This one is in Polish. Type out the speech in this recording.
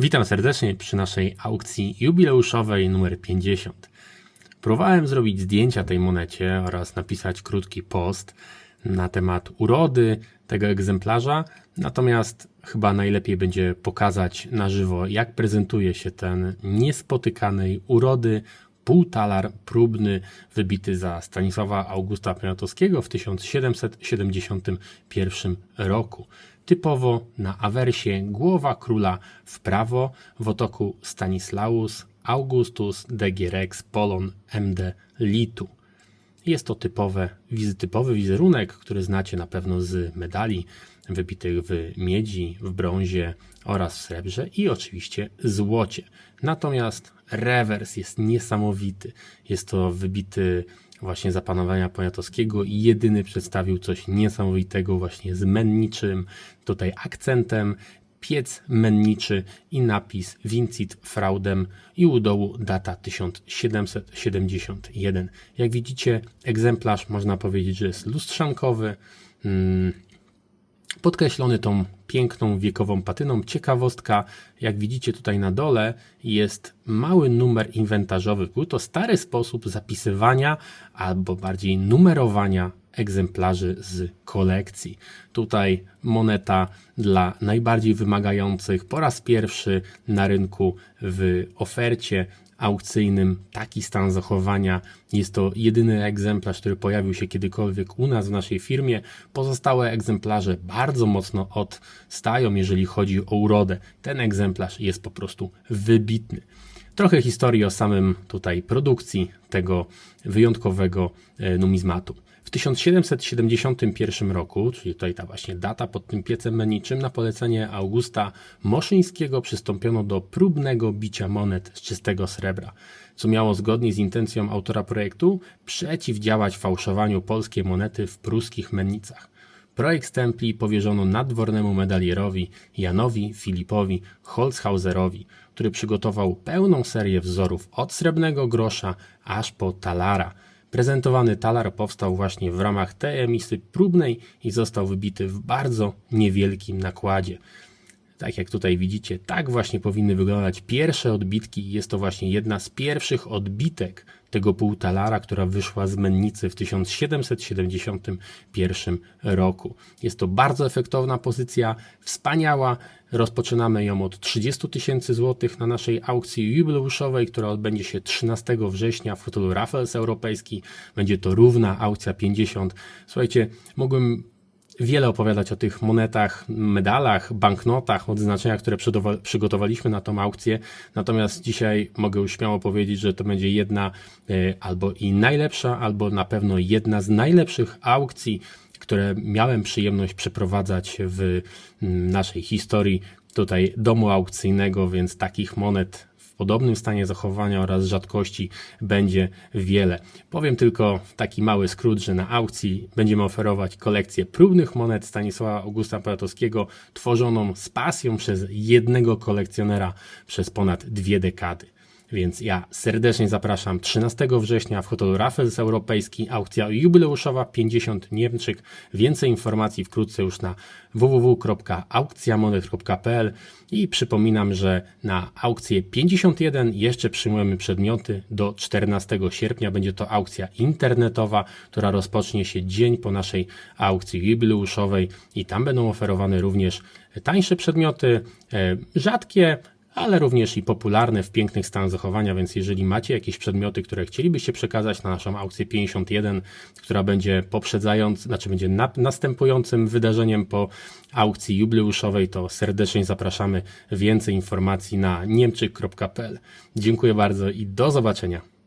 Witam serdecznie przy naszej aukcji jubileuszowej numer 50. Próbowałem zrobić zdjęcia tej monecie oraz napisać krótki post na temat urody tego egzemplarza, natomiast chyba najlepiej będzie pokazać na żywo, jak prezentuje się ten niespotykanej urody półtalar próbny wybity za Stanisława Augusta Poniatowskiego w 1771 roku. Typowo na awersie głowa króla w prawo w otoku Stanislaus Augustus de Rex Polon MD Litu. Jest to typowe, typowy wizerunek, który znacie na pewno z medali wybitych w miedzi, w brązie oraz w srebrze i oczywiście złocie. Natomiast rewers jest niesamowity. Jest to wybity właśnie za panowania Poniatowskiego i jedyny przedstawił coś niesamowitego właśnie z menniczym tutaj akcentem, piec menniczy i napis Vincit Fraudem i u dołu data 1771. Jak widzicie, egzemplarz można powiedzieć, że jest lustrzankowy, mm, podkreślony tą piękną wiekową patyną. Ciekawostka, jak widzicie tutaj na dole, jest mały numer inwentarzowy. Był to stary sposób zapisywania albo bardziej numerowania egzemplarzy z kolekcji. Tutaj moneta dla najbardziej wymagających po raz pierwszy na rynku w ofercie aukcyjnym taki stan zachowania. Jest to jedyny egzemplarz, który pojawił się kiedykolwiek u nas w naszej firmie. Pozostałe egzemplarze bardzo mocno odstają, jeżeli chodzi o urodę. Ten egzemplarz jest po prostu wybitny. Trochę historii o samym tutaj produkcji tego wyjątkowego e, numizmatu. W 1771 roku, czyli tutaj ta właśnie data pod tym piecem meniczym, na polecenie Augusta Moszyńskiego przystąpiono do próbnego bicia monet z czystego srebra, co miało zgodnie z intencją autora projektu przeciwdziałać fałszowaniu polskiej monety w pruskich mennicach. Projekt stempli powierzono nadwornemu medalierowi Janowi Filipowi Holzhauserowi, który przygotował pełną serię wzorów od srebrnego grosza aż po talara. Prezentowany talar powstał właśnie w ramach tej emisji próbnej i został wybity w bardzo niewielkim nakładzie. Tak jak tutaj widzicie, tak właśnie powinny wyglądać pierwsze odbitki. Jest to właśnie jedna z pierwszych odbitek tego półtalara, która wyszła z mennicy w 1771 roku. Jest to bardzo efektowna pozycja, wspaniała. Rozpoczynamy ją od 30 tysięcy złotych na naszej aukcji jubileuszowej, która odbędzie się 13 września w hotelu Raffles Europejski. Będzie to równa aukcja 50. Słuchajcie, mogłem wiele opowiadać o tych monetach, medalach, banknotach, odznaczeniach, które przygotowaliśmy na tą aukcję. Natomiast dzisiaj mogę już śmiało powiedzieć, że to będzie jedna e, albo i najlepsza, albo na pewno jedna z najlepszych aukcji, które miałem przyjemność przeprowadzać w naszej historii tutaj domu aukcyjnego, więc takich monet podobnym stanie zachowania oraz rzadkości będzie wiele. Powiem tylko taki mały skrót, że na aukcji będziemy oferować kolekcję próbnych monet Stanisława Augusta Poniatowskiego, tworzoną z pasją przez jednego kolekcjonera przez ponad dwie dekady. Więc ja serdecznie zapraszam 13 września w hotelu Raffles Europejski, aukcja jubileuszowa 50 Niemczyk. Więcej informacji wkrótce już na www.aukcjamonet.pl i przypominam, że na aukcję 51 jeszcze przyjmujemy przedmioty do 14 sierpnia. Będzie to aukcja internetowa, która rozpocznie się dzień po naszej aukcji jubileuszowej i tam będą oferowane również tańsze przedmioty, e, rzadkie, ale również i popularne w pięknych stanach zachowania, więc jeżeli macie jakieś przedmioty, które chcielibyście przekazać na naszą aukcję 51, która będzie poprzedzając, znaczy będzie na, następującym wydarzeniem po aukcji jubileuszowej, to serdecznie zapraszamy. Więcej informacji na niemczyk.pl. Dziękuję bardzo i do zobaczenia.